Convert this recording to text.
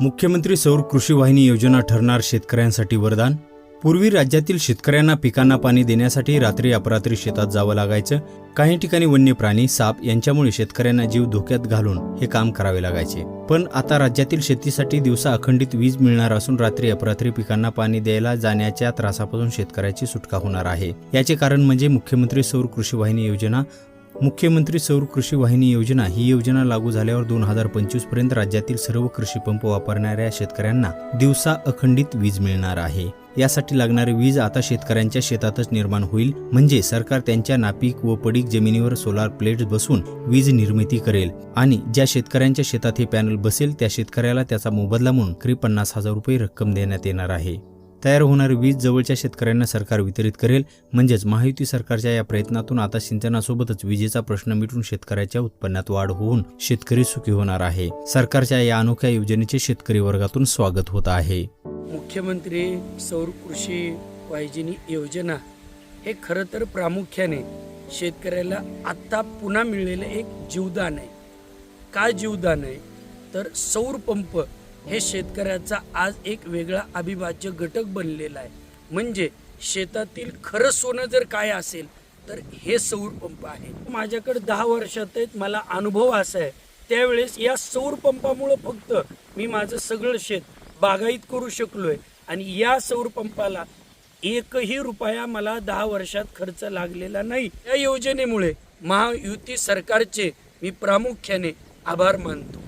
मुख्यमंत्री सौर कृषी वाहिनी योजना ठरणार शेतकऱ्यांसाठी वरदान. पूर्वी राज्यातील शेतकऱ्यांना पिकांना पाणी देण्यासाठी रात्री अपरात्री शेतात जावं लागायचं. काही ठिकाणी वन्य प्राणी साप यांच्यामुळे शेतकऱ्यांना जीव धोक्यात घालून हे काम करावे लागायचे. पण आता राज्यातील शेतीसाठी दिवसा अखंडित वीज मिळणार असून रात्री अपरात्री पिकांना पाणी द्यायला जाण्याच्या त्रासापासून शेतकऱ्याची सुटका होणार आहे. याचे कारण म्हणजे मुख्यमंत्री सौर कृषी वाहिनी योजना मुख्यमंत्री सौर कृषी वाहिनी योजना ही योजना लागू झाल्यावर दोन हजार पंचवीसपर्यंत राज्यातील सर्व कृषी पंप वापरणाऱ्या शेतकऱ्यांना दिवसा अखंडित वीज मिळणार आहे. यासाठी लागणारी वीज आता शेतकऱ्यांच्या शेतातच निर्माण होईल. म्हणजे सरकार त्यांच्या नापीक व पडीक जमिनीवर सोलार प्लेट्स बसून वीज निर्मिती करेल. आणि ज्या शेतकऱ्यांच्या शेतात हे पॅनल बसेल त्या शेतकऱ्याला त्याचा मोबदला म्हणून खरी पन्नास हजार रुपये रक्कम देण्यात येणार आहे. तयार होणारी वीज जवळच्या शेतकऱ्यांना सरकार वितरित करेल. म्हणजेच महायुती सरकारच्या या प्रयत्नातून आता सिंचनासोबतच विजेचा प्रश्न मिटून शेतकऱ्याच्या उत्पन्नात वाढ होऊन शेतकरी सुखी होणार आहे. सरकारच्या या अनोख्या योजनेचे शेतकरी वर्गातून स्वागत होत आहे. मुख्यमंत्री सौर कृषी वाहिनी योजना हे खरं तर प्रामुख्याने शेतकऱ्याला आत्ता पुन्हा मिळलेलं एक जीवदान आहे. काय जीवदान आहे? तर सौर पंप हे शेतकऱ्याचा आज एक वेगळा अविभाज्य घटक बनलेला आहे. म्हणजे शेतातील खरं सोनं जर काय असेल तर हे सौर पंप आहे. माझ्याकडे दहा वर्षात मला अनुभव असा आहे. त्यावेळेस या सौर पंपामुळं फक्त मी माझं सगळं शेत बागायत करू शकलोय. आणि या सौर पंपाला एकही रुपया मला दहा वर्षात खर्च लागलेला नाही. या योजनेमुळे महायुती सरकारचे मी प्रामुख्याने आभार मानतो.